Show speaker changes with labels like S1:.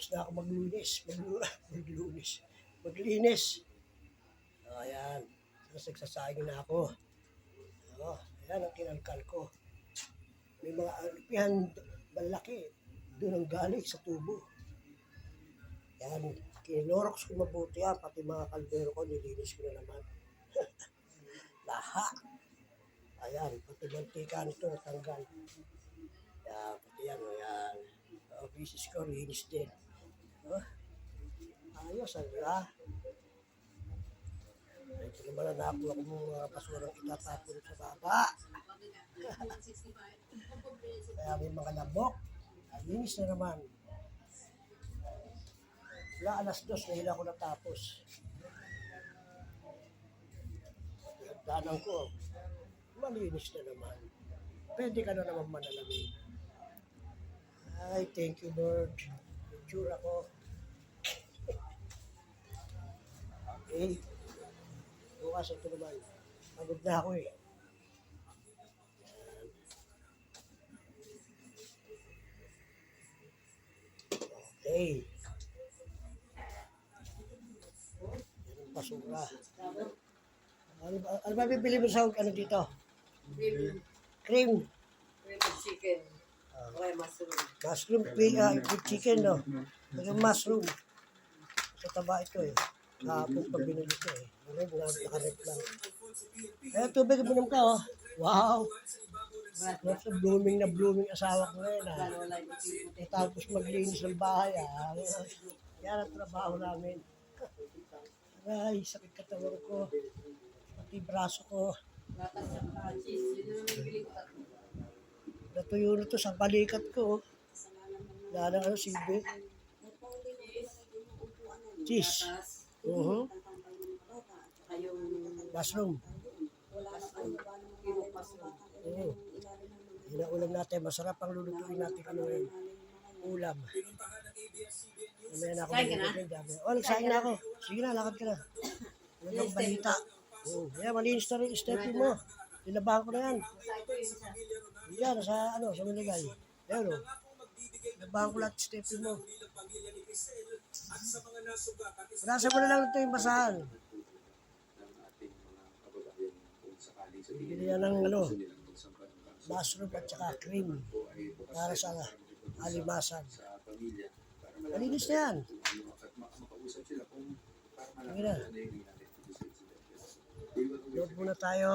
S1: Tapos na ako maglinis. Maglu- maglinis. Maglinis. O, ayan. Tapos nagsasayang na ako. O, ayan ang kinalkal ko. May mga alipihan malaki. Doon ang galing sa tubo. Yan. Kinorox ko mabuti yan. Pati mga kaldero ko, nilinis ko na naman. Lahat. Ayan. Pati mantika nito natanggal. Yan. Pati yan. O yan. O, bisis ko, linis din. Oh. Ayos, ha? Ito naman na nakuha ko mga basurang itatapon sa baba. Kaya may mga lamok. Linis na naman. Wala alas dos na hila ko natapos. Danan ko, malinis na naman. Pwede ka na naman manalamin. Ay, thank you Lord. Itsura ko. Eh, bukas ito naman. Pagod na ako eh. Okay. Yan ang basura. Ano ba, ano ba bibili mo sa ano dito?
S2: Cream,
S1: Cream.
S2: cream chicken. Okay, mushroom.
S1: Mushroom with chicken, no? Yung mushroom. Sa taba ito eh. Kahapon pa binili ko eh. Ngayon, na- nakarep lang. Eh, tubig uminom ka oh. Wow! Nasa blooming na blooming asawa ko ngayon ah. Eh, tapos maglinis ng bahay ah. Yan ang trabaho namin. Ay, sakit katawan ko. Pati braso ko. Natuyo na to sa balikat ko. oh. Wala na ano, silbi. Cheese.
S2: Yung
S1: Mushroom. Oo. Yun ang ulam natin. Masarap ang lulutuin natin ano ngayon. Ulam. Mamaya na ako
S2: ka na?
S1: Oh, nagsaing na ako. Sige na, lakad ka na. Ano bang balita? Oo. Kaya malinis na rin yung stepping mo. Nilabahan ko na yan.
S2: Yung.
S1: Yan, sa ano, sa nilagay. Yan o. Nilabahan ko lahat yung stepping mo. Nasa mo na lang ito yung basahan. Bibili yan ng ano, mushroom at saka cream para sa alimasan. Malinis na yan. Sige na. Load muna tayo.